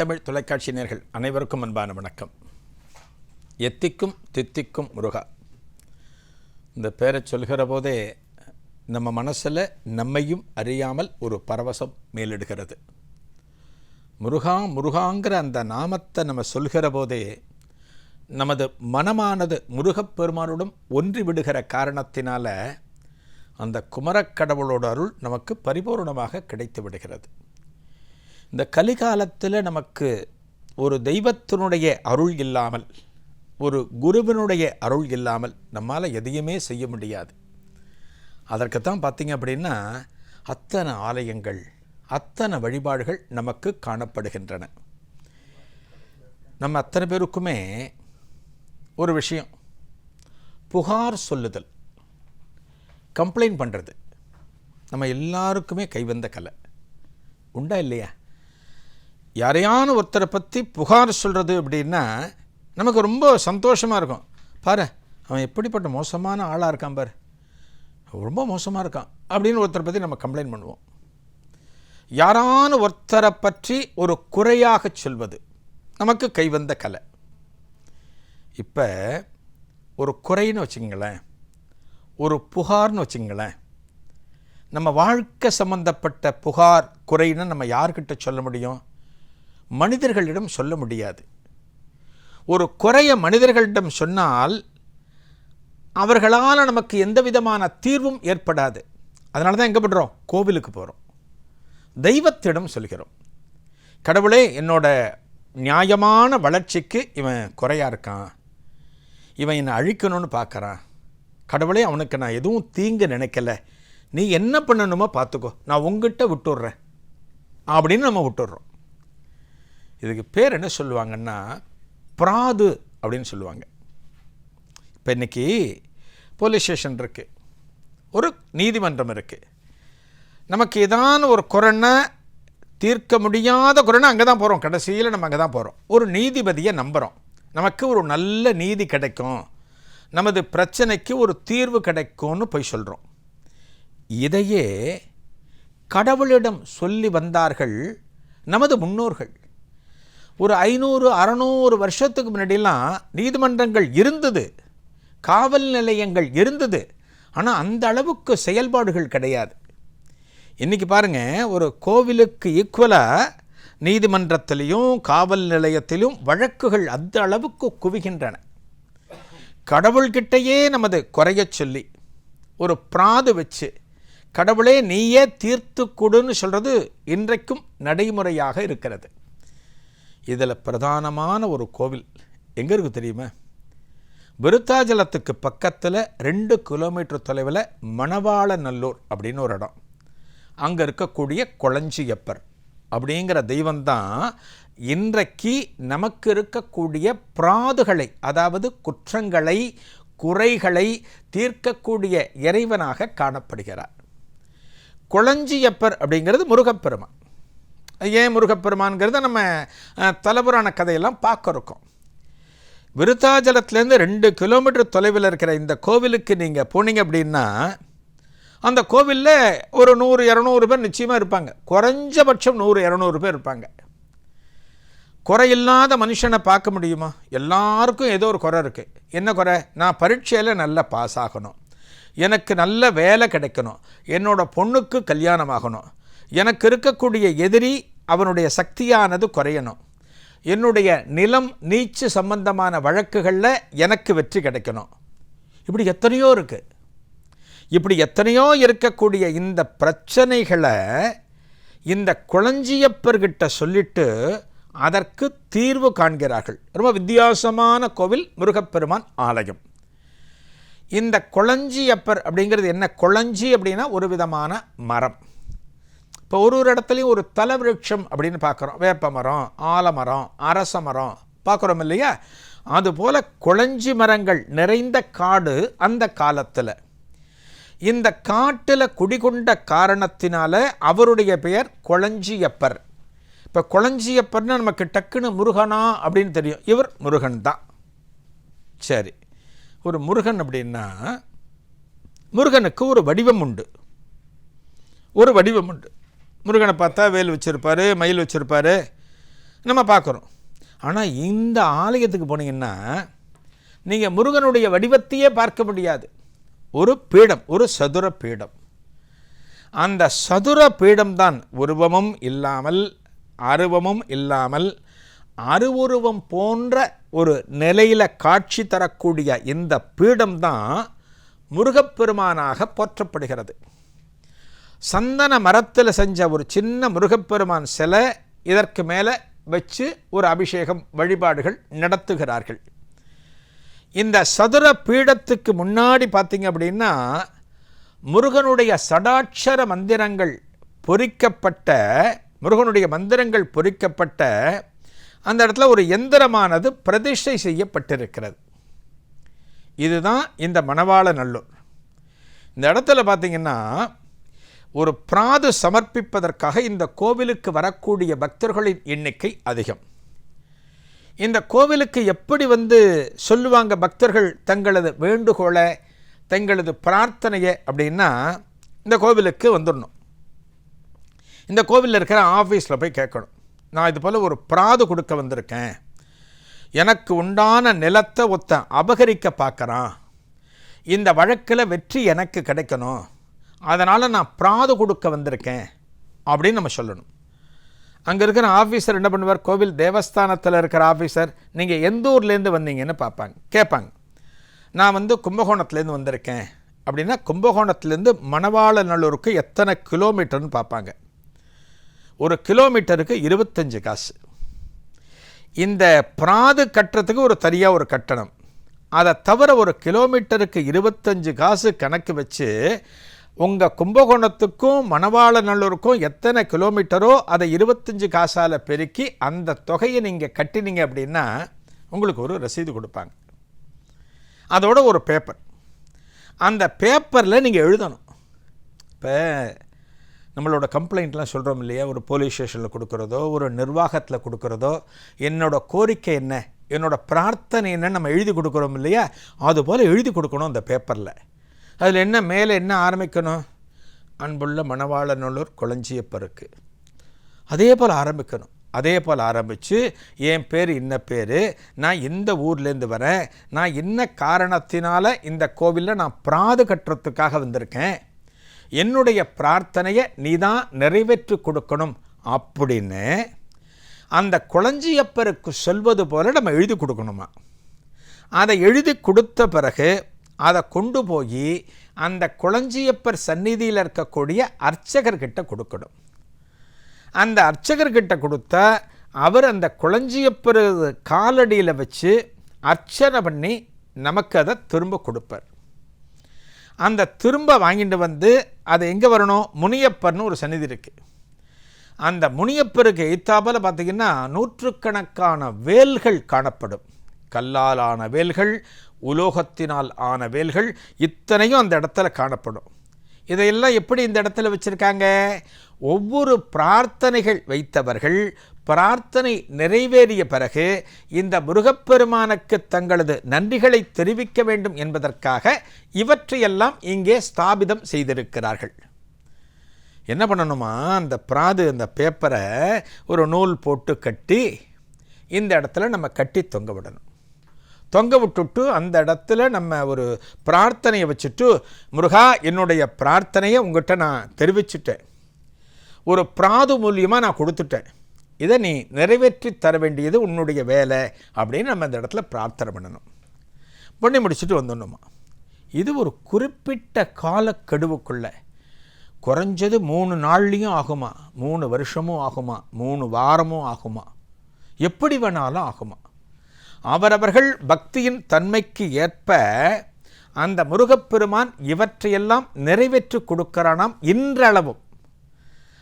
தமிழ் தொலைக்காட்சி நேர்கள் அனைவருக்கும் அன்பான வணக்கம். எத்திக்கும் தித்திக்கும் முருகா. இந்த பேரை சொல்கிற போதே நம்ம மனசில் நம்மையும் அறியாமல் ஒரு பரவசம் மேலிடுகிறது. முருகா முருகாங்கிற அந்த நாமத்தை நம்ம சொல்கிற போதே நமது மனமானது முருகப்பெருமானுடன் ஒன்றி விடுகிற காரணத்தினால அந்த குமரக்கடவுளோட அருள் நமக்கு பரிபூர்ணமாக கிடைத்து விடுகிறது. இந்த கலிகாலத்தில் நமக்கு ஒரு தெய்வத்தினுடைய அருள் இல்லாமல் ஒரு குருவினுடைய அருள் இல்லாமல் நம்மால் எதையுமே செய்ய முடியாது. அதற்குத்தான் பார்த்தீங்க அப்படின்னா அத்தனை ஆலயங்கள் அத்தனை வழிபாடுகள் நமக்கு காணப்படுகின்றன. நம்ம அத்தனை பேருக்குமே ஒரு விஷயம். புகார் சொல்லுதல். கம்ப்ளைண்ட் பண்ணுறது நம்ம எல்லாருக்குமே கைவந்த கலை. உண்டா இல்லையா? யாரையான ஒருத்தரை பற்றி புகார் சொல்கிறது அப்படின்னா நமக்கு ரொம்ப சந்தோஷமாக இருக்கும். பாரு அவன் எப்படிப்பட்ட மோசமான ஆளாக இருக்கான் பாரு. ரொம்ப மோசமாக இருக்கான் அப்படின்னு ஒருத்தரை பற்றி நம்ம கம்ப்ளைண்ட் பண்ணுவோம். யாரான ஒருத்தரை பற்றி ஒரு குறையாக சொல்வது. நமக்கு கைவந்த கலை. இப்போ ஒரு குறைன்னு வச்சுங்களேன் ஒரு புகார்னு வச்சுங்களேன் நம்ம வாழ்க்கை சம்மந்தப்பட்ட புகார் குறைன்னு நம்ம யார்கிட்ட சொல்ல முடியும்? மனிதர்களிடம் சொல்ல முடியாது. ஒரு குறைய மனிதர்களிடம் சொன்னால் அவர்களால் நமக்கு எந்த விதமான தீர்வும் ஏற்படாது. அதனால தான் எங்கே பண்ணுறோம் கோவிலுக்கு போகிறோம் தெய்வத்திடம் சொல்கிறோம். கடவுளே என்னோட நியாயமான வளர்ச்சிக்கு இவன் குறையாக இருக்கான். இவன் என்னை அழிக்கணும்னு பார்க்குறான். கடவுளே அவனுக்கு நான் எதுவும் தீங்கு நினைக்கல. நீ என்ன பண்ணணுமோ பார்த்துக்கோ. நான் உங்ககிட்ட விட்டுடுறேன். அப்படின்னு நம்ம விட்டுடுறோம். இதுக்கு பேர் என்ன சொல்லுவாங்கன்னா பிராது அப்படின்னு சொல்லுவாங்க. இப்போ இன்றைக்கி போலீஸ் ஸ்டேஷன் இருக்குது ஒரு நீதிமன்றம் இருக்குது நமக்கு ஏதான ஒரு குரனை தீர்க்க முடியாத குரனை அங்கே தான் போகிறோம் கடைசியில் நம்ம அங்கே தான் போகிறோம் ஒரு நீதிபதியை நம்புகிறோம் நமக்கு ஒரு நல்ல நீதி கிடைக்கும். நமது பிரச்சனைக்கு ஒரு தீர்வு கிடைக்கும்னு போய் சொல்கிறோம் இதையே கடவுளிடம் சொல்லி வந்தார்கள் நமது முன்னோர்கள். ஒரு ஐநூறு அறநூறு வருஷத்துக்கு முன்னாடிலாம் நீதிமன்றங்கள் இருந்தது. காவல் நிலையங்கள் இருந்தது. ஆனால் அந்த அளவுக்கு செயல்பாடுகள் கிடையாது. இன்றைக்கி பாருங்கள் ஒரு கோவிலுக்கு ஈக்குவலாக நீதிமன்றத்திலையும் காவல் நிலையத்திலும் வழக்குகள் அந்த அளவுக்கு குவிகின்றன. கடவுள்கிட்டையே நமது குறையச் சொல்லி ஒரு பிராது வச்சு கடவுளே நீயே தீர்த்து கொடுன்னு சொல்கிறது இன்றைக்கும் நடைமுறையாக இருக்கிறது. இதில் பிரதானமான ஒரு கோவில் எங்கே இருக்குது தெரியுமா? விருத்தாஜலத்துக்கு பக்கத்தில் ரெண்டு கிலோமீட்டர் தொலைவில் மணவாளநல்லூர் அப்படின்னு ஒரு இடம். அங்கே இருக்கக்கூடிய கொளஞ்சியப்பர் அப்படிங்கிற தெய்வம்தான் இன்றைக்கு நமக்கு இருக்கக்கூடிய பிராதுகளை அதாவது குற்றங்களை குறைகளை தீர்க்கக்கூடிய இறைவனாக காணப்படுகிறார். குளஞ்சியப்பர் அப்படிங்கிறது முருகப்பெருமான். ஏன் முருகப்பெருமான்கிறத நம்ம அஹ், கதையெல்லாம் பார்க்குறோம் இருக்கோம். விருத்தாஜலத்துலேருந்து ரெண்டு கிலோமீட்டர் தொலைவில் இருக்கிற இந்த கோவிலுக்கு நீங்கள் போனீங்க அப்படின்னா அந்த கோவிலில் ஒரு நூறு இரநூறு பேர் நிச்சயமாக இருப்பாங்க. குறைஞ்சபட்சம் நூறு இரநூறு பேர் இருப்பாங்க. குறையில்லாத மனுஷனை பார்க்க முடியுமா? எல்லாருக்கும் ஏதோ ஒரு குறை இருக்குது என்ன குறை? நான் பரீட்சையில் நல்லா பாஸ் ஆகணும். எனக்கு நல்ல வேலை கிடைக்கணும். என்னோட பொண்ணுக்கு கல்யாணம் ஆகணும். எனக்கு இருக்கக்கூடிய எதிரி அவனுடைய சக்தியானது குறையணும். என்னுடைய நிலம் நீச்சு சம்பந்தமான வழக்குகளில் எனக்கு வெற்றி கிடைக்கணும். இப்படி எத்தனையோ இருக்குது இப்படி எத்தனையோ இருக்கக்கூடிய இந்த பிரச்சனைகளை இந்த குளஞ்சியப்பர்கிட்ட சொல்லிட்டு அதற்கு தீர்வு காண்கிறார்கள். ரொம்ப வித்தியாசமான கோவில் முருகப்பெருமான் ஆலயம். இந்த குளஞ்சியப்பர் அப்படிங்கிறது என்ன? குளஞ்சி அப்படின்னா ஒரு விதமான மரம். இப்போ ஒரு ஒரு இடத்துலையும் ஒரு தலவிருட்சம் அப்படின்னு பார்க்குறோம். வேப்ப மரம் ஆலமரம் அரச மரம் பார்க்குறோம் இல்லையா? அதுபோல் குளஞ்சி மரங்கள் நிறைந்த காடு அந்த காலத்தில். இந்த காட்டில் குடிகொண்ட காரணத்தினால அவருடைய பெயர் குளஞ்சியப்பர் இப்போ கொளஞ்சியப்பர்னா நமக்கு டக்குன்னு முருகனா அப்படின்னு தெரியும். இவர் முருகன் தான். சரி. ஒரு முருகன் அப்படின்னா முருகனுக்கு ஒரு வடிவம் உண்டு. ஒரு வடிவம் உண்டு. முருகனை பார்த்தா வேல் வச்சுருப்பாரு மயில் வச்சுருப்பாரு. நம்ம பார்க்குறோம். ஆனால் இந்த ஆலயத்துக்கு போனீங்கன்னா நீங்கள் முருகனுடைய வடிவத்தையே பார்க்க முடியாது. ஒரு பீடம் ஒரு சதுர பீடம். அந்த சதுர பீடம்தான் உருவமும் இல்லாமல் அருவமும் இல்லாமல் அருவுருவம் போன்ற ஒரு நிலையில் காட்சி தரக்கூடிய இந்த பீடம்தான் முருகப்பெருமானாக போற்றப்படுகிறது. சந்தன மரத்தில் செஞ்ச ஒரு சின்ன முருகப்பெருமான் சிலை இதற்கு மேலே வச்சு ஒரு அபிஷேகம் வழிபாடுகள் நடத்துகிறார்கள். இந்த சதுர பீடத்துக்கு முன்னாடி பார்த்திங்க அப்படின்னா முருகனுடைய சடாட்சர மந்திரங்கள் பொறிக்கப்பட்ட முருகனுடைய மந்திரங்கள் பொறிக்கப்பட்ட அந்த இடத்துல ஒரு எந்திரமானது பிரதிஷ்டை செய்யப்பட்டிருக்கிறது. இதுதான் இந்த மணவாள நல்லூர். இந்த இடத்துல பார்த்திங்கன்னா ஒரு பிராது சமர்ப்பிப்பதற்காக இந்த கோவிலுக்கு வரக்கூடிய பக்தர்களின் எண்ணிக்கை அதிகம். இந்த கோவிலுக்கு எப்படி வந்து சொல்லுவாங்க பக்தர்கள் தங்களது வேண்டுகோளை தங்களது பிரார்த்தனையை அப்படின்னா இந்த கோவிலுக்கு வந்துடணும் இந்த கோவிலில் இருக்கிற ஆஃபீஸில் போய் கேட்கணும். நான் இது போல் ஒரு பிராது கொடுக்க வந்திருக்கேன். எனக்கு உண்டான நிலத்தை ஒத்த அபகரிக்க பார்க்குறான். இந்த வழக்கில் வெற்றி எனக்கு கிடைக்கணும். அதனால் நான் பிராது கொடுக்க வந்திருக்கேன் அப்படின்னு நம்ம சொல்லணும். அங்கே இருக்கிற ஆஃபீஸர் என்ன பண்ணுவார்? கோவில் தேவஸ்தானத்தில் இருக்கிற ஆஃபீஸர் நீங்கள் எந்த ஊர்லேருந்து வந்தீங்கன்னு பார்ப்பாங்க. கேட்பாங்க. நான் வந்து கும்பகோணத்துலேருந்து வந்திருக்கேன். அப்படின்னா கும்பகோணத்துலேருந்து மணவாளநல்லூருக்கு எத்தனை கிலோமீட்டர்னு பார்ப்பாங்க. ஒரு கிலோமீட்டருக்கு இருபத்தஞ்சு காசு. இந்த பிராது கட்டுறதுக்கு ஒரு தனியாக ஒரு கட்டணம். அதை தவிர ஒரு கிலோமீட்டருக்கு இருபத்தஞ்சு காசு கணக்கு வச்சு உங்கள் கும்பகோணத்துக்கும் மணவாளநல்லூருக்கும் எத்தனை கிலோமீட்டரோ அதை இருபத்தஞ்சி காசால் பெருக்கி அந்த தொகையை நீங்கள் கட்டினீங்க அப்படின்னா உங்களுக்கு ஒரு ரசீது கொடுப்பாங்க. அதோட ஒரு பேப்பர் அந்த பேப்பரில் நீங்கள் எழுதணும். இப்போ நம்மளோட கம்ப்ளைண்ட்லாம் சொல்கிறோம் இல்லையா? ஒரு போலீஸ் ஸ்டேஷனில் கொடுக்குறதோ ஒரு நிர்வாகத்தில் கொடுக்குறதோ என்னோட கோரிக்கை என்ன? என்னோடய பிரார்த்தனை என்ன நம்ம எழுதி கொடுக்குறோம் இல்லையா? அதுபோல் எழுதி கொடுக்கணும் அந்த பேப்பரில் அதில் என்ன மேலே என்ன ஆரம்பிக்கணும்? அன்புள்ள மணவாளநல்லூர் குளஞ்சியப்பருக்கு அதே போல் ஆரம்பிக்கணும். அதே போல் ஆரம்பித்து என் பேர் இன்ன பேர். நான் இந்த ஊர்லேருந்து வரேன். நான் என்ன காரணத்தினால் இந்த கோவிலில் நான் பிராது கட்டுறதுக்காக வந்திருக்கேன். என்னுடைய பிரார்த்தனையை நீ தான் நிறைவேற்றி கொடுக்கணும் அப்படின்னு அந்த குளஞ்சியப்பருக்கு சொல்வது போல் நம்ம எழுதி கொடுக்கணுமா? அதை எழுதி கொடுத்த பிறகு அதை கொண்டு போய் அந்த குளஞ்சியப்பர் சந்நிதியில் இருக்கக்கூடிய அர்ச்சகர்கிட்ட கொடுக்கணும். அந்த அர்ச்சகர்கிட்ட கொடுத்தா அவர் அந்த குளஞ்சியப்பர் காலடியில் வச்சு அர்ச்சனை பண்ணி நமக்கு அதை திரும்ப கொடுப்பார். அந்த திரும்ப வாங்கிட்டு வந்து அது எங்கே வரணும்? முனியப்பர்னு ஒரு சந்நிதி இருக்குது அந்த முனியப்பருக்கு எய்த்தாப்பில் பார்த்திங்கன்னா நூற்றுக்கணக்கான வேல்கள் காணப்படும். கல்லாலான வேல்கள் உலோகத்தினால் ஆன வேல்கள் இத்தனையும் அந்த இடத்துல காணப்படும். இதையெல்லாம் எப்படி இந்த இடத்துல வச்சுருக்காங்க? ஒவ்வொரு பிரார்த்தனைகள் வைத்தவர்கள் பிரார்த்தனை நிறைவேறிய பிறகு இந்த முருகப்பெருமானுக்கு தங்களது நன்றிகளை தெரிவிக்க வேண்டும் என்பதற்காக இவற்றையெல்லாம் இங்கே ஸ்தாபிதம் செய்திருக்கிறார்கள். என்ன பண்ணணுமா? அந்த பிராது அந்த பேப்பரை ஒரு நூல் போட்டு கட்டி இந்த இடத்துல நம்ம கட்டி தொங்க விடணும். தொங்க விட்டுட்டு அந்த இடத்துல நம்ம ஒரு பிரார்த்தனையை வச்சுட்டு முருகா என்னுடைய பிரார்த்தனையை உங்கள்கிட்ட நான் தெரிவிச்சிட்டேன். ஒரு பிராது மூலியமாக நான் கொடுத்துட்டேன். இதை நீ நிறைவேற்றி தர வேண்டியது உன்னுடைய வேலை அப்படின்னு நம்ம இந்த இடத்துல பிரார்த்தனை பண்ணணும். பண்ணி முடிச்சுட்டு வந்துடணுமா? இது ஒரு குறிப்பிட்ட காலக்கெடுவுக்குள்ளே. குறைஞ்சது மூணு நாள்லேயும் ஆகுமா? மூணு வருஷமும் ஆகுமா? மூணு வாரமும் ஆகுமா? எப்படி வேணாலும் ஆகுமா? அவரவர்கள் பக்தியின் தன்மைக்கு ஏற்ப அந்த முருகப்பெருமான் இவற்றையெல்லாம் நிறைவேற்றி கொடுக்கிறானாம் இன்றளவும்.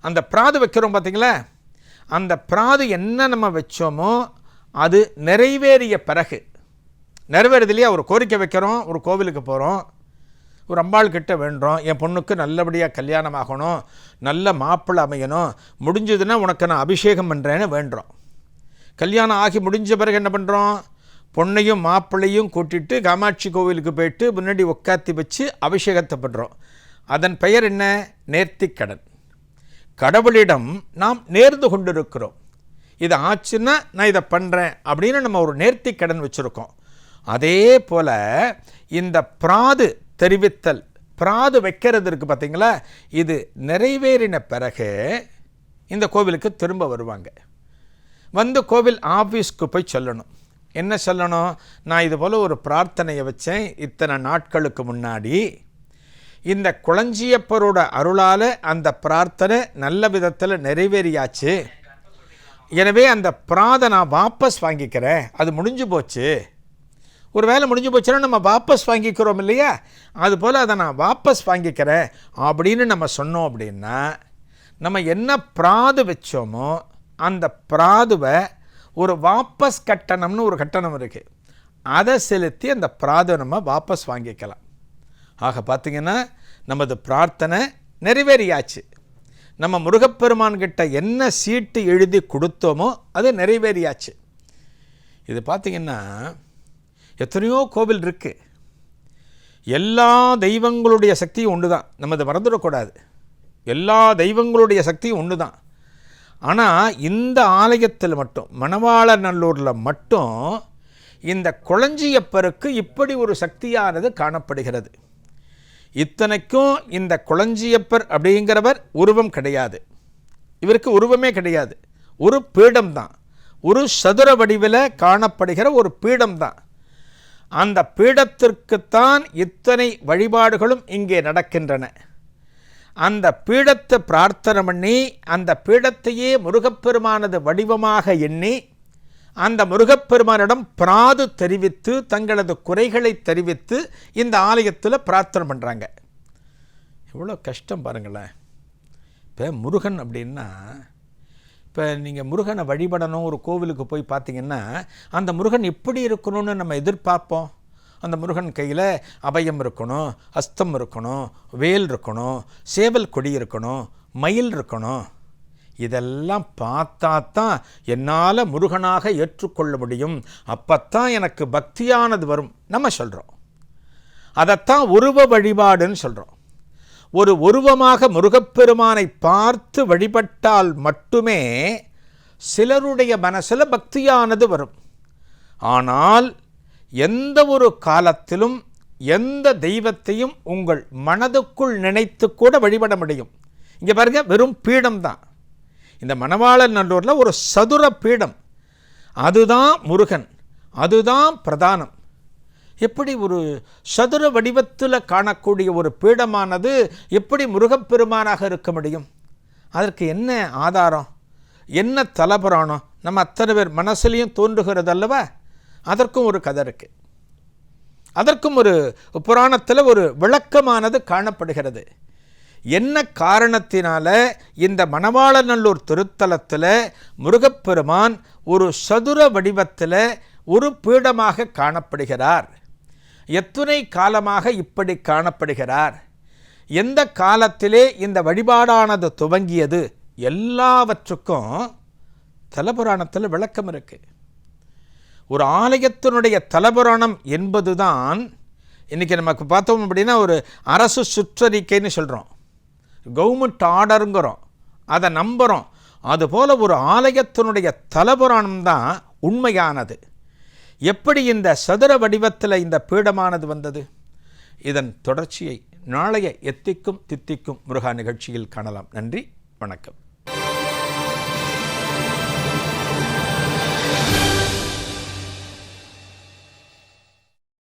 அந்த பிராது வைக்கிறோம் பார்த்தீங்களா அந்த பிராது என்ன நம்ம வச்சோமோ அது நிறைவேறிய பிறகு. நிறைவேறுது இல்லையா? ஒரு கோரிக்கை வைக்கிறோம் ஒரு கோவிலுக்கு போகிறோம் ஒரு அம்பாள் கிட்ட வேண்டுறோம் என் பொண்ணுக்கு நல்லபடியாக கல்யாணம் ஆகணும் நல்ல மாப்பிள்ளை அமையணும் முடிஞ்சதுன்னா உனக்கு நான் அபிஷேகம் பண்ணுறேன்னு வேண்டுறோம். கல்யாணம் ஆகி முடிஞ்ச பிறகு என்ன பண்ணுறோம் பொண்ணையும் மாப்பிள்ளையும் கூட்டிட்டு காமாட்சி கோவிலுக்கு போயிட்டு முன்னாடி உட்காத்தி வச்சு அபிஷேகத்தை பண்ணுறோம் அதன் பெயர் என்ன? நேர்த்திக்கடன். கடவுளிடம் நாம் நேர்ந்து கொண்டிருக்கிறோம். இது ஆச்சுன்னா நான் இதை பண்ணுறேன் அப்படின்னு நம்ம ஒரு நேர்த்தி கடன் வச்சுருக்கோம். அதே போல் இந்த பிராது தெரிவித்தல் பிராது வைக்கிறது இருக்குது பார்த்தீங்களா இது நிறைவேறின பிறகு இந்த கோவிலுக்கு திரும்ப வருவாங்க. வந்து கோவில் ஆஃபீஸ்க்கு போய் சொல்லணும். என்ன சொல்லணும்? நான் இது போல் ஒரு பிரார்த்தனையை வச்சேன் இத்தனை நாட்களுக்கு முன்னாடி. இந்த குளஞ்சியப்பரோட அருளால் அந்த பிரார்த்தனை நல்ல விதத்தில் நிறைவேறியாச்சு. எனவே அந்த பிராதை நான் வாபஸ் வாங்கிக்கிறேன். அது முடிஞ்சு போச்சு. ஒரு வேலை முடிஞ்சு போச்சுன்னா நம்ம வாபஸ் வாங்கிக்கிறோம் இல்லையா? அதுபோல் அதை நான் வாபஸ் வாங்கிக்கிறேன் அப்படின்னு நம்ம சொன்னோம் அப்படின்னா நம்ம என்ன பிராது வச்சோமோ அந்த பிராதுவை ஒரு வாபஸ் கட்டணம்னு ஒரு கட்டணம் இருக்குது அதை செலுத்தி அந்த பிராதை நம்ம வாபஸ் வாங்கிக்கலாம். ஆக பார்த்திங்கன்னா நமது பிரார்த்தனை நிறைவேறியாச்சு. நம்ம முருகப்பெருமான்கிட்ட என்ன சீட்டு எழுதி கொடுத்தோமோ அது நிறைவேறியாச்சு. இது பார்த்திங்கன்னா எத்தனையோ கோவில் இருக்குது எல்லா தெய்வங்களுடைய சக்தியும் ஒன்று தான் நம்ம மறந்துடக்கூடாது. எல்லா தெய்வங்களுடைய சக்தியும் ஒன்று தான் ஆனால் இந்த ஆலயத்தில் மட்டும் மணவாளநல்லூரில் மட்டும் இந்த குளஞ்சியப்பருக்கு இப்படி ஒரு சக்தியானது காணப்படுகிறது. இத்தனைக்கும் இந்த குளஞ்சியப்பர் அப்படிங்கிறவர் உருவம் கிடையாது. இவருக்கு உருவமே கிடையாது. ஒரு பீடம் தான் ஒரு சதுர வடிவில் காணப்படுகிற ஒரு பீடம் தான் அந்த பீடத்திற்குத்தான் இத்தனை வழிபாடுகளும் இங்கே நடக்கின்றன. அந்த பீடத்தை பிரார்த்தனை பண்ணி அந்த பீடத்தையே முருகப்பெருமானது வடிவமாக எண்ணி அந்த முருகப்பெருமானிடம் பிராது தெரிவித்து தங்களது குறைகளை தெரிவித்து இந்த ஆலயத்தில் பிரார்த்தனை பண்ணுறாங்க எவ்வளோ கஷ்டம் பாருங்களேன். இப்போ முருகன் அப்படின்னா இப்போ நீங்கள் முருகனை வழிபடணும் ஒரு கோவிலுக்கு போய் பார்த்தீங்கன்னா அந்த முருகன் எப்படி இருக்கணும்னு நம்ம எதிர்பார்ப்போம்? அந்த முருகன் கையில் அபயம் இருக்கணும் அஸ்தம் இருக்கணும் வேல் இருக்கணும் சேவல் கொடி இருக்கணும் மயில் இருக்கணும். இதெல்லாம் பார்த்தா தான் என்னால் முருகனாக ஏற்றுக்கொள்ள முடியும். அப்போத்தான் எனக்கு பக்தியானது வரும். நம்ம சொல்கிறோம் அதைத்தான் உருவ வழிபாடுன்னு சொல்கிறோம் ஒரு உருவமாக முருகப்பெருமானை பார்த்து வழிபட்டால் மட்டுமே சிலருடைய மனசில் பக்தியானது வரும். ஆனால் எந்த ஒரு காலத்திலும் எந்த தெய்வத்தையும் உங்கள் மனதுக்குள் நினைத்து கூட வழிபட முடியும். இங்கே பாருங்க வெறும் பீடம் தான். இந்த மணவாளன் நல்லூரில் ஒரு சதுர பீடம். அதுதான் முருகன். அதுதான் பிரதானம். எப்படி ஒரு சதுர வடிவத்தில் காணக்கூடிய ஒரு பீடமானது எப்படி முருகப்பெருமானாக இருக்க முடியும்? அதற்கு என்ன ஆதாரம்? என்ன தலபுராணம்? நம்ம அத்தனை பேர் மனசுலையும் தோன்றுகிறது அல்லவா? அதற்கும் ஒரு கதை இருக்குது அதற்கும் ஒரு புராணத்தில் ஒரு விளக்கமானது காணப்படுகிறது. என்ன காரணத்தினால இந்த மணவாளநல்லூர் திருத்தலத்தில் முருகப்பெருமான் ஒரு சதுர வடிவத்தில் ஒரு பீடமாக காணப்படுகிறார்? எத்துணை காலமாக இப்படி காணப்படுகிறார்? எந்த காலத்திலே இந்த வழிபாடானது துவங்கியது? எல்லாவற்றுக்கும் தலபுராணத்தில் விளக்கம் இருக்குது ஒரு ஆலயத்தினுடைய தலபுராணம் என்பதுதான் இன்றைக்கி நமக்கு பார்த்தோம் அப்படின்னா ஒரு அரசு சுற்றறிக்கைன்னு சொல்கிறோம் கவர்மெண்ட் ஆர்டருங்கிறோம். அதை நம்புகிறோம் அதுபோல் ஒரு ஆலயத்தினுடைய தலபுராணம் தான் உண்மையானது. எப்படி இந்த சதுர வடிவத்தில் இந்த பீடமானது வந்தது? இதன் தொடர்ச்சியை நாளைய எத்திக்கும் தித்திக்கும் முருகா நிகழ்ச்சியில் காணலாம். நன்றி. வணக்கம்.